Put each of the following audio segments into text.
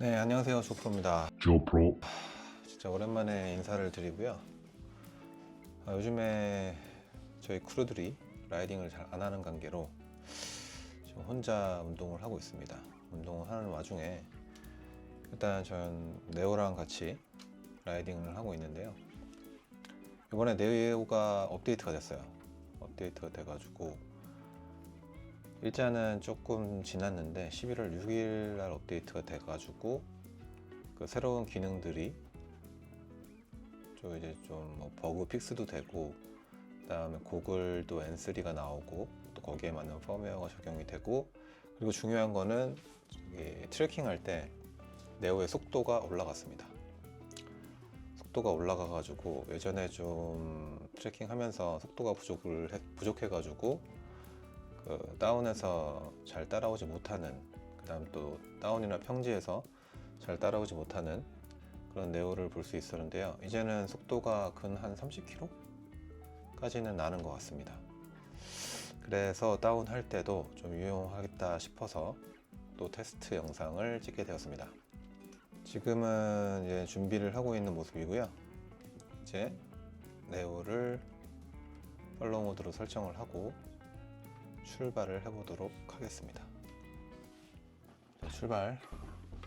네, 안녕하세요. 조프로입니다. 조프로 진짜 오랜만에 인사를 드리고요. 아, 요즘에 저희 크루들이 라이딩을 잘 안 하는 관계로 지금 혼자 운동을 하고 있습니다. 운동을 하는 와중에 일단 전 네오랑 같이 라이딩을 하고 있는데요. 이번에 네오가 업데이트가 됐어요. 업데이트가 돼가지고 일자는 조금 지났는데 11월 6일 날 업데이트가 돼가지고 그 새로운 기능들이 좀 이제 좀 뭐 버그 픽스도 되고 그다음에 고글도 N3가 나오고 또 거기에 맞는 펌웨어가 적용이 되고 그리고 중요한 거는 트래킹 할 때 네오의 속도가 올라갔습니다. 속도가 올라가 가지고 예전에 좀 트래킹 하면서 속도가 부족을 해- 부족해-가지고 그 다운에서 잘 따라오지 못하는 그 다음 또 다운이나 평지에서 잘 따라오지 못하는 그런 네오를 볼 수 있었는데요. 이제는 속도가 근 한 30km까지는 나는 것 같습니다. 그래서 다운할 때도 좀 유용하겠다 싶어서 또 테스트 영상을 찍게 되었습니다. 지금은 이제 준비를 하고 있는 모습이고요. 이제 네오를 팔로우 모드로 설정을 하고 출발을 해보도록 하겠습니다. 자, 출발.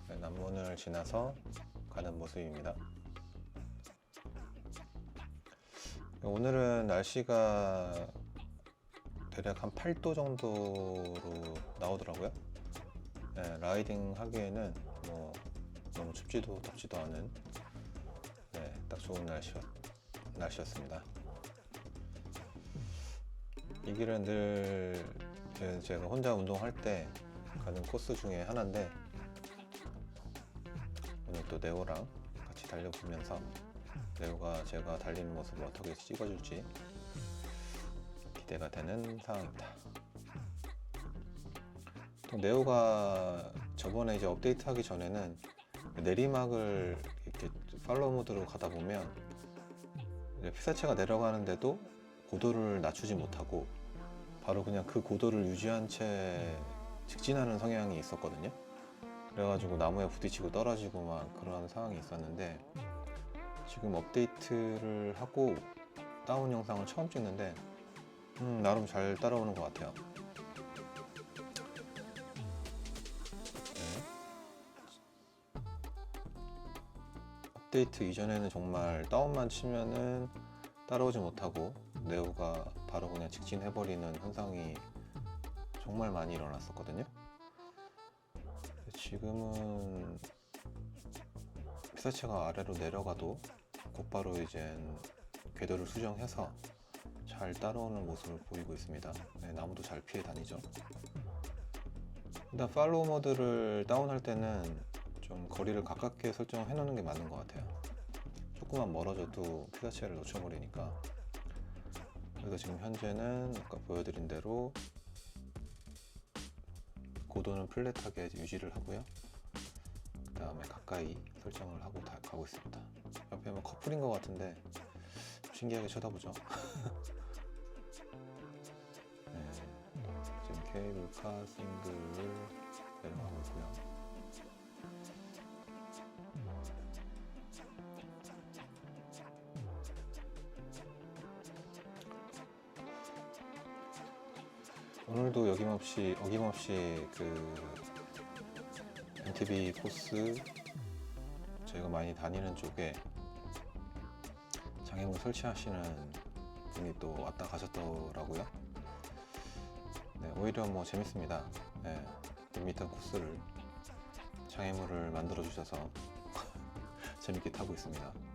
네, 남문을 지나서 가는 모습입니다. 오늘은 날씨가 대략 한 8도 정도로 나오더라고요. 네, 라이딩 하기에는 뭐 너무 춥지도 덥지도 않은 네, 딱 좋은 날씨였, 날씨였습니다. 이 길은 늘 제- 제가 혼자 운동할 때 가는 코스 중에 하나인데 오늘 또 네오랑 같이 달려보면서 네오가 제가 달리는 모습을 어떻게 찍어줄지 기대가 되는 상황입니다. 또 네오가 저번에 이제 업데이트 하기 전에는 내리막을 이렇게 팔로우 모드로 가다 보면 피사체가 내려가는데도 고도를 낮추지 못하고 바로 그냥 그 고도를 유지한 채 직진하는 성향이 있었거든요. 그래가지고 나무에 부딪히고 떨어지고 막 그런 상황이 있었는데 지금 업데이트를 하고 다운 영상을 처음 찍는데 음, 나름 잘 따라오는 것 같아요. 네. 업데이트 이전에는 정말 다운만 치면은 따라오지 못하고 네오가 바로 그냥 직진해버리는 현상이 정말 많이 일어났었거든요. 지금은 피사체가 아래로 내려가도 곧바로 이젠 궤도를 수정해서 잘 따라오는 모습을 보이고 있습니다. 네, 나무도 잘 피해 다니죠. 일단 팔로우 모드를 다운할 때는 좀 거리를 가깝게 설정해 놓는 게 맞는 것 같아요. 조금만 멀어져도 피사체를 놓쳐버리니까. 그래서 지금 현재는 아까 보여드린 대로 고도는 플랫하게 유지를 하고요. 그 다음에 가까이 설정을 하고 다 가고 있습니다. 옆에 뭐 커플인 것 같은데 좀 신기하게 쳐다보죠. 네, 지금 케이블카 싱글을 내려가고 있고요. 오늘도 여김없이 어김없이 그 MTB 코스 저희가 많이 다니는 쪽에 장애물 설치하시는 분이 또 왔다 가셨더라고요. 네, 오히려 뭐 재밌습니다. 네, 밋밋한 코스를 장애물을 만들어 주셔서 재밌게 타고 있습니다.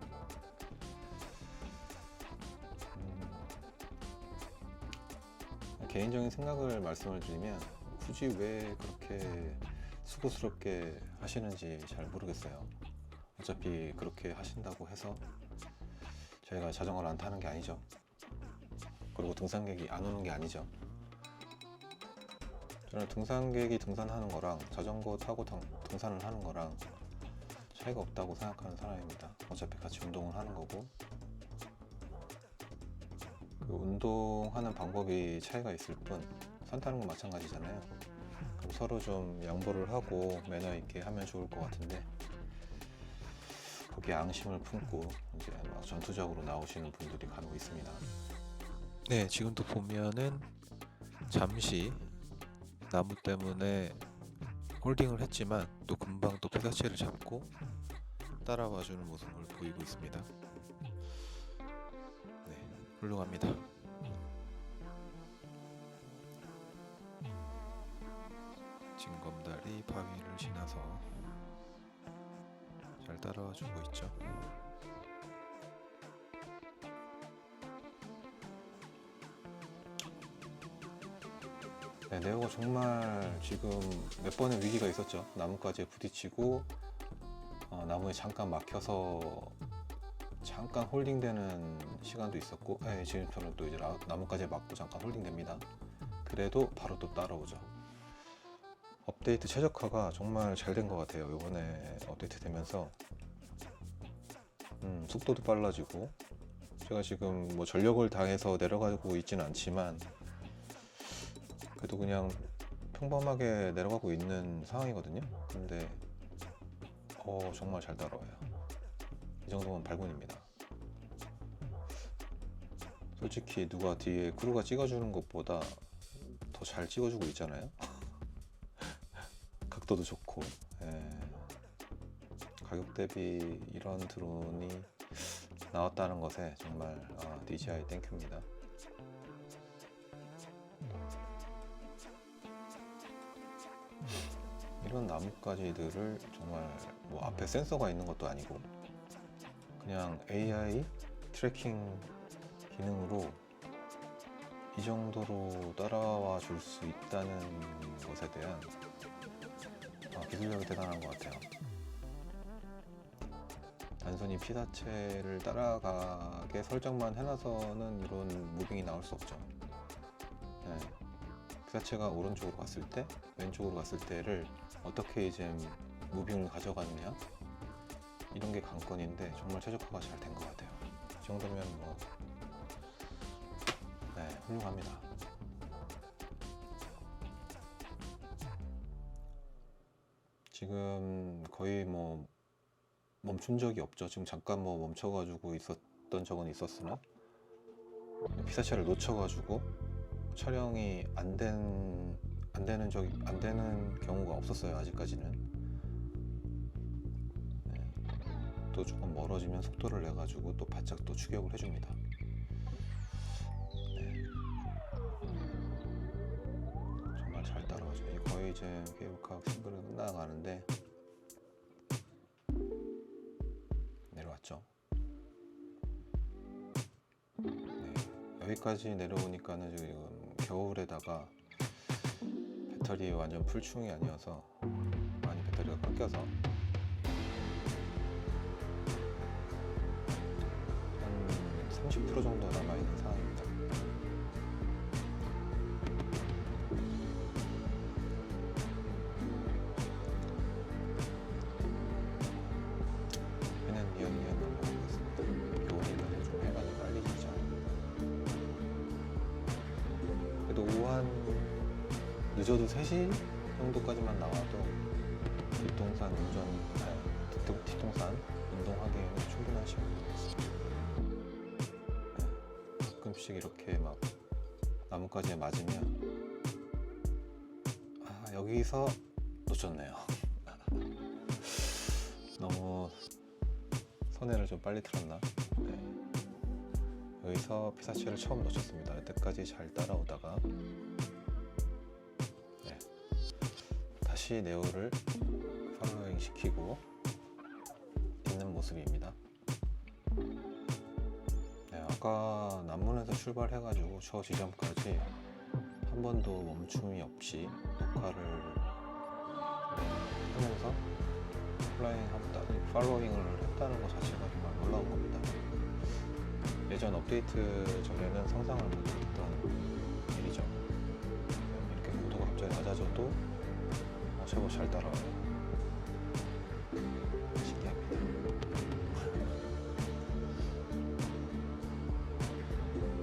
개인적인 생각을 말씀을 드리면 굳이 왜 그렇게 수고스럽게 하시는지 잘 모르겠어요. 어차피 그렇게 하신다고 해서 저희가 자전거를 안 타는 게 아니죠. 그리고 등산객이 안 오는 게 아니죠. 저는 등산객이 등산하는 거랑 자전거 타고 등, 등산을 하는 거랑 차이가 없다고 생각하는 사람입니다. 어차피 같이 운동을 하는 거고 그 운동하는 방법이 차이가 있을 뿐 산 타는 건 마찬가지잖아요. 좀 서로 좀 양보를 하고 매너 있게 하면 좋을 것 같은데 거기에 앙심을 품고 이제 막 전투적으로 나오시는 분들이 간혹 있습니다. 네, 지금도 보면은 잠시 나무 때문에 홀딩을 했지만 또 금방 또 피사체를 잡고 따라와주는 모습을 보이고 있습니다. 네, 훌륭합니다. 징검다리 바위를 지나서 잘 따라와 주고 있죠. 네, 네오가 정말 지금 몇 번의 위기가 있었죠. 나뭇가지에 부딪히고 어, 나무에 잠깐 막혀서 잠깐 홀딩되는 시간도 있었고 네, 지금처럼 또 이제 나, 나뭇가지에 막고 잠깐 홀딩됩니다. 그래도 바로 또 따라오죠. 업데이트 최적화가 정말 잘 된 것 같아요. 이번에 업데이트 되면서 음, 속도도 빨라지고 제가 지금 뭐 전력을 다해서 내려가고 있지는 않지만 그래도 그냥 평범하게 내려가고 있는 상황이거든요. 근데 어 정말 잘 따라와요. 이 정도면 발군입니다. 솔직히 누가 뒤에 크루가 찍어주는 것보다 더 잘 찍어주고 있잖아요. 각도도 좋고 예. 가격 대비 이런 드론이 나왔다는 것에 정말 아, DJI 땡큐입니다. 이런 나뭇가지들을 정말 뭐 앞에 센서가 있는 것도 아니고 그냥 AI 트래킹 기능으로 이 정도로 따라와 줄 수 있다는 것에 대한 아, 기술력이 대단한 것 같아요. 단순히 피사체를 따라가게 설정만 해놔서는 이런 무빙이 나올 수 없죠. 네. 피사체가 오른쪽으로 갔을 때, 왼쪽으로 갔을 때를 어떻게 이제 무빙을 가져가느냐 이런 게 관건인데 정말 최적화가 잘 된 것 같아요. 이 정도면 뭐 네, 훌륭합니다. 지금 거의 뭐 멈춘 적이 없죠. 지금 잠깐 뭐 멈춰가지고 있었던 적은 있었으나 피사체를 놓쳐가지고 촬영이 안 된, 안 되는 적이, 안 되는 경우가 없었어요. 아직까지는. 네. 또 조금 멀어지면 속도를 내가지고 또 바짝 또 추격을 해줍니다. 따라오죠. 거의 이제 케이블카 싱글은 끝나가는데 내려왔죠. 네, 여기까지 내려오니까는 지금 겨울에다가 배터리 완전 풀충이 아니어서 많이 배터리가 깎여서 한 30% 정도 남아 있는 상황입니다. 늦어도 3시 정도까지만 나와도 뒷동산 운전, 뒷동산 운동하기에는 충분한 시간이 되겠습니다. 네, 가끔씩 이렇게 막 나뭇가지에 맞으면 아, 여기서 놓쳤네요. 너무 선회를 좀 빨리 틀었나? 네. 여기서 피사체를 처음 놓쳤습니다. 여태까지 잘 따라오다가 다시 네오를 팔로잉 시키고 있는 모습입니다. 네, 아까 남문에서 출발해가지고 저 지점까지 한 번도 멈춤이 없이 녹화를 네, 하면서 플라잉 한다 팔로잉을 했다는 것 자체가 정말 놀라운 겁니다. 예전 업데이트 전에는 상상을 못했던 일이죠. 이렇게 고도가 갑자기 낮아져도 최고 잘 따라와요.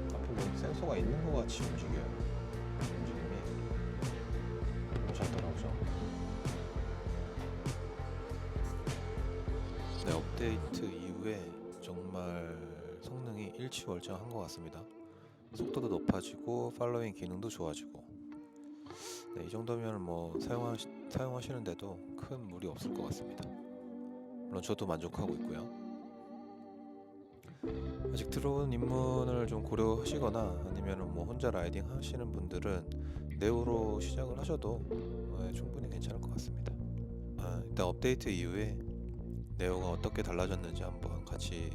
뭐 센서가 있는 것 같이 움직여요. 움직임이 잘 따라오죠. 네, 업데이트 이후에 정말 성능이 일취월장한 것 같습니다. 속도도 높아지고 팔로잉 기능도 좋아지고 네, 이 정도면 뭐 사용하시, 사용하시는데도 큰 무리 없을 것 같습니다. 물론 저도 만족하고 있고요. 아직 들어온 입문을 좀 고려하시거나 아니면 뭐 혼자 라이딩 하시는 분들은 네오로 시작을 하셔도 네, 충분히 괜찮을 것 같습니다. 아, 일단 업데이트 이후에 네오가 어떻게 달라졌는지 한번 같이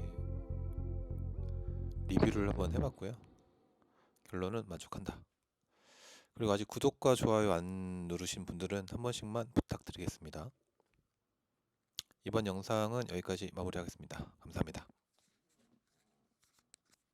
리뷰를 한번 해봤고요. 결론은 만족한다. 그리고 아직 구독과 좋아요 안 누르신 분들은 한 번씩만 부탁드리겠습니다. 이번 영상은 여기까지 마무리하겠습니다. 감사합니다.